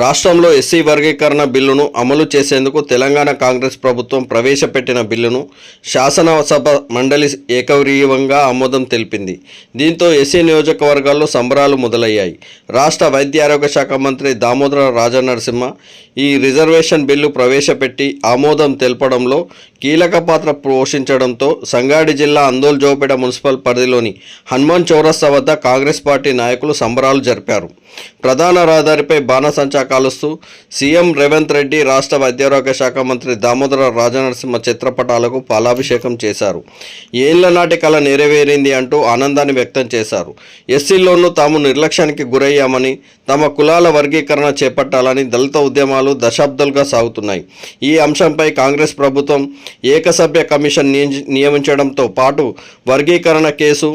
రాష్ట్రంలో ఎస్సీ వర్గీకరణ బిల్లును అమలు చేసేందుకు తెలంగాణ కాంగ్రెస్ ప్రభుత్వం ప్రవేశపెట్టిన బిల్లును శాసనసభ మండలి ఏకగ్రీవంగా ఆమోదం తెలిపింది. దీంతో ఎస్సీ నియోజకవర్గాల్లో సంబరాలు మొదలయ్యాయి. రాష్ట్ర వైద్య ఆరోగ్య శాఖ మంత్రి దామోదర రాజనరసింహ ఈ రిజర్వేషన్ బిల్లు ప్రవేశపెట్టి ఆమోదం తెలపడంలో కీలక పాత్ర పోషించడంతో సంగారెడ్డి జిల్లా అందోల్జోపేట మున్సిపల్ పరిధిలోని హనుమాన్ చౌరస్తా వద్ద కాంగ్రెస్ పార్టీ నాయకులు సంబరాలు జరిపారు. ప్రధాన రహదారిపై బాణసంచా కాలుస్తూ సీఎం రేవంత్ రెడ్డి రాష్ట్ర వైద్యారోగ్య శాఖ మంత్రి దామోదర రాజనరసింహ చిత్రపటాలకు పాలాభిషేకం చేశారు. ఏళ్ళ నాటి కళ నెరవేరింది అంటూ ఆనందాన్ని వ్యక్తం చేశారు. ఎస్సీల్లోనూ తాము నిర్లక్ష్యానికి గురయ్యామని తమ కులాల వర్గీకరణ చేపట్టాలని దళిత ఉద్యమాలు దశాబ్దాలుగా సాగుతున్నాయి. ఈ అంశంపై కాంగ్రెస్ ప్రభుత్వం ఏకసభ్య కమిషన్ నియమించడంతో పాటు వర్గీకరణ కేసు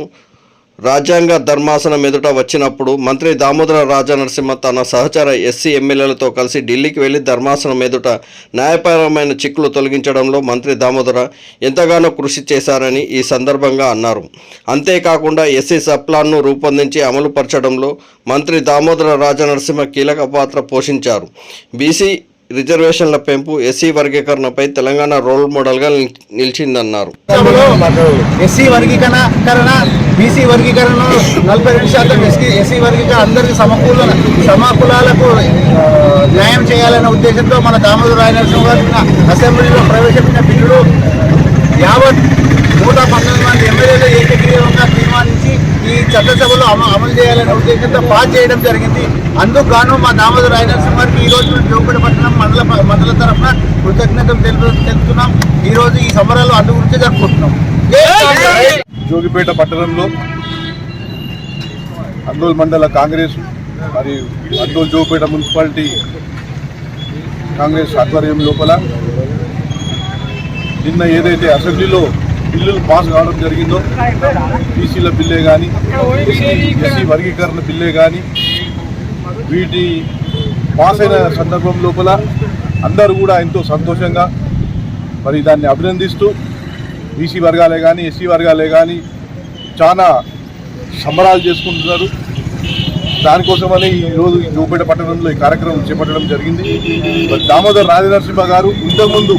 రాజ్యాంగ ధర్మాసనం ఎదుట వచ్చినప్పుడు మంత్రి దామోదర రాజనరసింహ తన సహచర ఎస్సీ ఎమ్మెల్యేలతో కలిసి ఢిల్లీకి వెళ్ళి ధర్మాసనం ఎదుట న్యాయపరమైన చిక్కులు తొలగించడంలో మంత్రి దామోదర ఎంతగానో కృషి చేశారని ఈ సందర్భంగా అన్నారు. అంతేకాకుండా ఎస్సీ సప్లాన్ను రూపొందించి అమలుపరచడంలో మంత్రి దామోదర రాజనరసింహ కీలక పాత్ర పోషించారు. బీసీ రిజర్వేషన్ల పెంపు ఎస్సీ వర్గీకరణపై తెలంగాణ రోల్ మోడల్గా గా నిలిచిందన్నారు. ఎస్సీ వర్గీకరణ బీసీ వర్గీకరణ నలభై రెండు శాతం ఎస్సీ ఎస్సీ వర్గీకరణ అందరికీ సమకూల సమకులాలకు న్యాయం చేయాలనే ఉద్దేశంతో మన దామోదర రాయనరసింహ గారు అసెంబ్లీలో ప్రవేశపెట్టిన బిల్లులు యావత్ నూట పంతొమ్మిది మంది ఎమ్మెల్యేలు ఏకగ్రీవంగా తీర్మానించి ఈ చట్టసభలో అమ అమలు చేయాలనే ఉద్దేశంతో పాస్ చేయడం జరిగింది. అందుకు గాను మా దామోదర్ రాయనరసింహ గారికి ఈ రోజు మేము జోగుపేట పట్టణం మండల మండల తరఫున కృతజ్ఞతలు తెలుపు తెలుపుతున్నాం. ఈ రోజు ఈ సమరాలు అందు గురించి జరుపుకుంటున్నాం. జోగిపేట పట్టణంలో అందోల్ మండల కాంగ్రెస్ మరియు అందోల్ జోగిపేట మున్సిపాలిటీ కాంగ్రెస్ ఆధ్వర్యం లోపల నిన్న ఏదైతే అసెంబ్లీలో బిల్లులు పాస్ కావడం జరిగిందో బీసీల బిల్లే కానీ ఎస్సీ వర్గీకరణ బిల్లే కానీ వీటి పాస్ అయిన సందర్భం లోపల అందరూ కూడా ఎంతో సంతోషంగా మరి దాన్ని అభినందిస్తూ బీసీ వర్గాలే కానీ ఎస్సీ వర్గాలే కానీ చాలా సంబరాలు చేసుకుంటున్నారు. దానికోసమని ఈరోజు ఈ జోపేట పట్టణంలో ఈ కార్యక్రమం చేపట్టడం జరిగింది. మరి దామోదర్ రాజనరసింహ గారు ఇంతకుముందు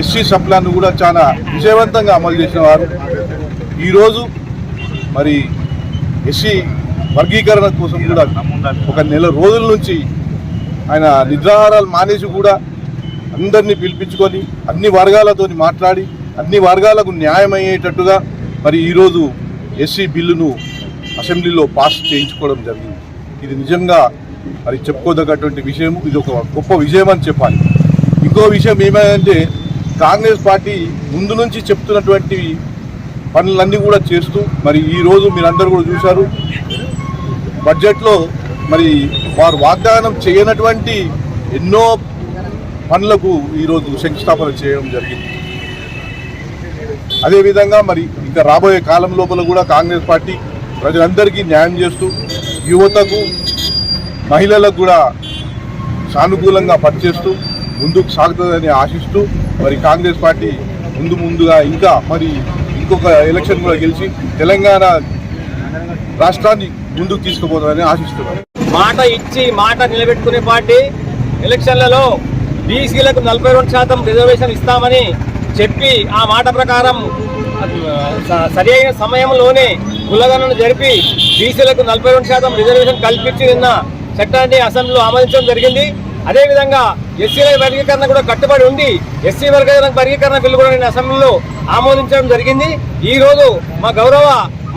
ఎస్సీ సప్లాన్ను కూడా చాలా విజయవంతంగా అమలు చేసిన వారు ఈరోజు మరి ఎస్సీ వర్గీకరణ కోసం కూడా ఒక నెల రోజుల నుంచి ఆయన నిద్రాహారాలు మానేసి కూడా అందరినీ పిలిపించుకొని అన్ని వర్గాలతో మాట్లాడి అన్ని వర్గాలకు న్యాయం అయ్యేటట్టుగా మరి ఈరోజు ఎస్సీ బిల్లును అసెంబ్లీలో పాస్ చేయించుకోవడం జరిగింది. ఇది నిజంగా మరి చెప్పుకోదగ్గటువంటి విషయం ఇది ఒక గొప్ప విజయం అని చెప్పాలి. ఇంకో విషయం ఏమైందంటే కాంగ్రెస్ పార్టీ ముందు నుంచి చెప్తున్నటువంటి పనులన్నీ కూడా చేస్తూ మరి ఈరోజు మీరందరూ కూడా చూశారు. బడ్జెట్లో మరి వారు వాగ్దానం చేయనటువంటి ఎన్నో పనులకు ఈరోజు శంకుస్థాపన చేయడం జరిగింది. అదేవిధంగా మరి ఇంకా రాబోయే కాలం లోపల కూడా కాంగ్రెస్ పార్టీ ప్రజలందరికీ న్యాయం చేస్తూ యువతకు మహిళలకు కూడా సానుకూలంగా పనిచేస్తూ ముందుకు సాగుతుందని ఆశిస్తూ మరి కాంగ్రెస్ పార్టీ ముందు ముందుగా ఇంకా మరి ఇంకొక ఎలక్షన్ కూడా గెలిచి తెలంగాణ రాష్ట్రాన్ని ముందుకు తీసుకుపోతుందని ఆశిస్తున్నాను మాట ఇచ్చి మాట నిలబెట్టుకునే పార్టీ ఎలక్షన్లలో బీసీలకు నలభై రెండు శాతం రిజర్వేషన్ ఇస్తామని చెప్పి ఆ మాట ప్రకారం స- సరి అయిన సమయంలోనే కులగణను జరిపి బీసీలకు నలభై రెండు శాతం రిజర్వేషన్ కల్పించి నిన్న చట్టాన్ని అసెంబ్లీలో ఆమోదించడం జరిగింది. అదేవిధంగా ఎస్సీల వర్గీకరణ కూడా కట్టుబడి ఉంది. ఎస్సీ వర్గ వర్గీకరణ బిల్లు కూడా నేను అసెంబ్లీలో ఆమోదించడం జరిగింది. ఈ రోజు మా గౌరవ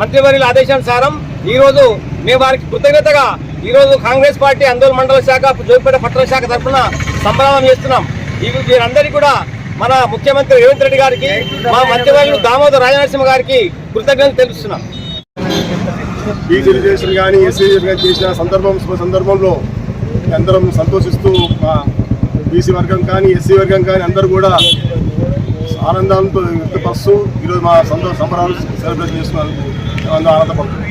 మంత్రివర్యుల ఆదేశానుసారం ఈ రోజు మేము వారికి కృతజ్ఞతగా ఈ రోజు కాంగ్రెస్ పార్టీ ఆందోళన మండల శాఖ జోగిపేట పట్టణ శాఖ తరఫున సంబరాలం చేస్తున్నాం. ఈ వీరందరికీ కూడా మన ముఖ్యమంత్రి రేవంత్ రెడ్డి గారికి మా మంత్రివర్యులు దామోదర్ రాజనరసింహ గారికి కృతజ్ఞతలు తెలుస్తున్నాం బీజేపీ రిజర్వేషన్ కానీ ఎస్సీ చేసిన సందర్భం సందర్భంలో అందరం సంతోషిస్తూ మా బీసీ వర్గం కానీ ఎస్సీ వర్గం కానీ అందరూ కూడా ఆనందంతో వ్యక్తపరుస్తూ ఈరోజు మా సంతోష సంబరాలు సెలబ్రేట్ చేస్తున్నారు అందరూ ఆనందపడుతున్నారు